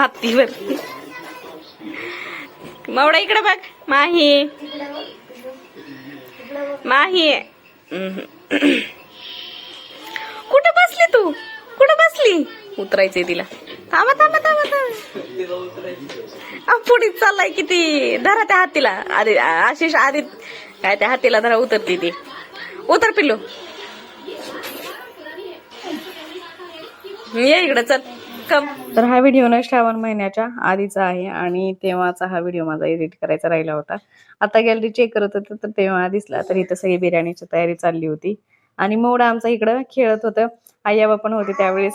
हातीवर मावडा इकडे बघ. माही. माही. कुठं बसली तू? कुठं बसली? उतरायचंय तिला. थांबा थांबा थांबा थांबा. पुढे चाललाय किती? धरा त्या हातीला. आधी आशिष आधी काय त्या हातीला धरा उतरते ती. उतर पिल्लू. ये इकडे चल. कम तर हा व्हिडिओ ना श्रावण महिन्याच्या आधीचा आहे आणि तेव्हाचा हा व्हिडिओ माझा एडिट करायचा राहिला होता. आता गॅलरी चेक करत होते तर तेव्हा दिसला. तर इथं सगळी बिर्याणीची तयारी चालली होती. आणि मोडा आमचा इकडं खेळत होतं. आई आबा पण होते त्यावेळेस.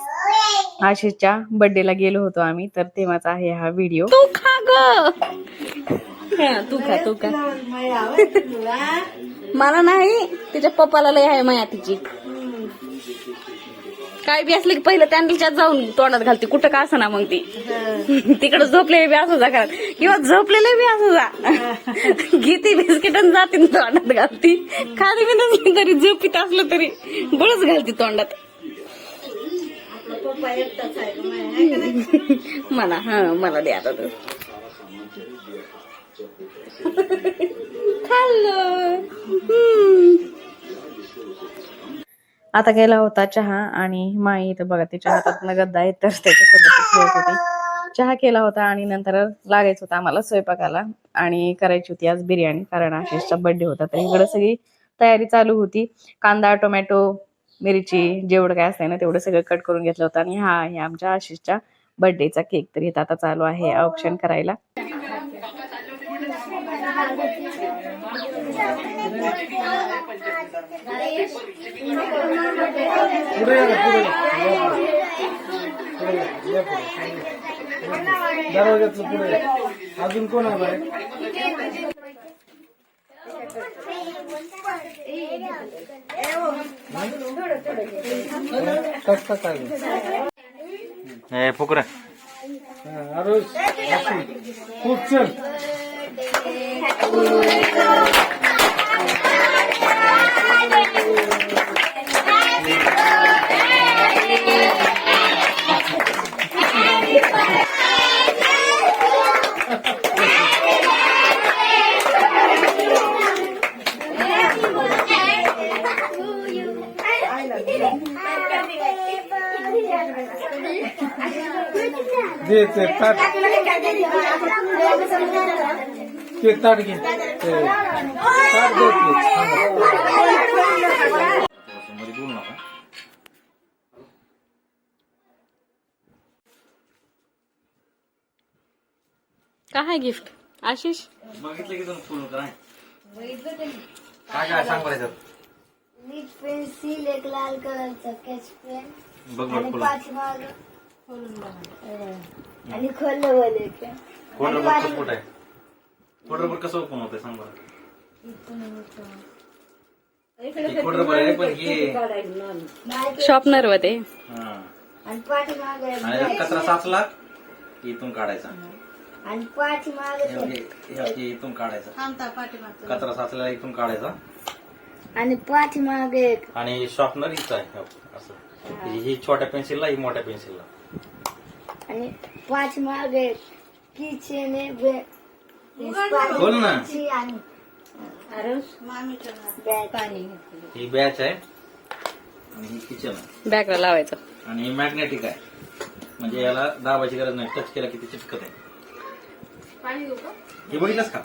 आशिषच्या बर्थडेला गेलो होतो आम्ही. तर तेव्हाचा आहे हा व्हिडिओ. तू खा ग. तू खा तू खा. मला नाही. तिच्या पप्पाला लय आहे माया तिची. काय बी असलं की पहिलं त्यांच्यात जाऊन तोंडात घालते. कुठं का असं ना मग ती. तिकडे झोपलेले बी असू जा घरात. किंवा झोपलेले बी असू जा. घेते बिस्किट जाते तोंडात घालती. खाली बी नसली तरी झोपीत असलं तरी बळच घालते तोंडात. मला हा मला द्या आता तू. खाल्लं. आता गेला होता चहा आणि माई तर बघा तिच्या हातात गद्दा आहे तर त्याच्यासोबत खेळत होती. चहा केला होता आणि नंतर लागायचं होतं आम्हाला स्वयंपाकाला आणि करायची होती आज बिर्याणी कारण आशिषचा बर्थडे होता तर इकडे सगळी तयारी चालू होती. कांदा टोमॅटो मिरची जेवढं काय असतंय ना तेवढं सगळं कट करून घेतलं होतं आणि हा हे आमच्या आशिषच्या बर्थडेचा केक तर इथं आता चालू आहे ऑप्शन करायला. पुढे या ना, पुढे या. पुढे या, या पुढे. दरवाजातलं पुढे या. अजून कोण आहे बाहेर कस का काय ए फुकरा अरे खूप चल दे ते ताट. ते ताट घे. ते ताट दे ते. मध्ये बोलू नका काय आहे गिफ्ट आशिष? बघितलं की दोन फुल काय काय काय सांग बरं? मीठ पेन्सिल एक लाल कलरचा स्केच पेन बघ बघ आणि फुल पाठीमाग आणि रबर कसं कुठं? आहे रबर कसं ओपन होतंय सांग बरं. हे रबर आहे पण हे शॉपनर व ते हा. आणि पाठीमाग आणि जर कचरा साचला की इथून काढायचा. आणि पाठीमाग हे- हे- हे इथून काढायचा. कचरा साचलेला इथून काढायचा. आणि पाठीमाग एक. आणि शॉर्पनर हिचं आहे हो, असं. ही- ही छोट्या पेन्सिलला ही मोठ्या पेन्सिलला आणि पाठीमाग एक किचन बोल ना. आणि पाणी ही बॅच आहे. आणि ही किचन आहे. बॅगला लावायचं. आणि ही मॅग्नेटिक आहे. म्हणजे याला दाबायची गरज नाही. टच केला की ते चिटकत आहे. हे बघितलंस का?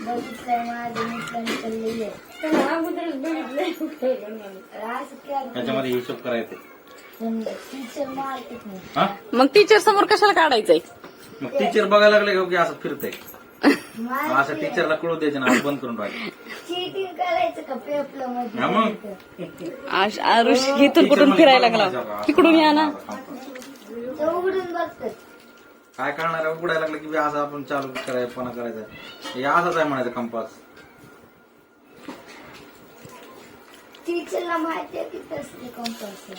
बघितलंय माझं. त्याच्यामध्ये हिशोब करायचे. हा मग टीचर समोर कशाला काढायचंय? मग टीचर बघायला लागले का की असं फिरतंय? असं टीचरला कळू द्यायचं ना असं बंद करून टाकायचं चीटिंग करायचं का पेपलं हा मग. मध्ये आश- आरुष इथून कुठून फिरायला लागला? तिकडून या ना. तो उघडून बघतात काय करणार आहे? उघडायला लागलं की बी असं आपण चालू करायचं पणा करायचा. हे असंच आहे म्हणायचं कंपास. टीचरला माहिती आहे की तसली कंपल्सरी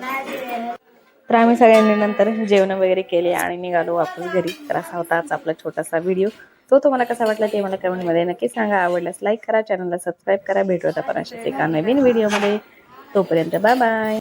नाही तर आम्ही सगळ्यांनी नंतर जेवण वगैरे केले आणि निघालो वापस घरी. तर असा होता आज आपला छोटासा व्हिडिओ तो तुम्हाला कसा वाटला ते मला कमेंटमध्ये नक्की सांगा. आवडल्यास लाईक करा चॅनलला सबस्क्राईब करा. भेटू आता पण अशाच एका नवीन व्हिडिओमध्ये तोपर्यंत बाय बाय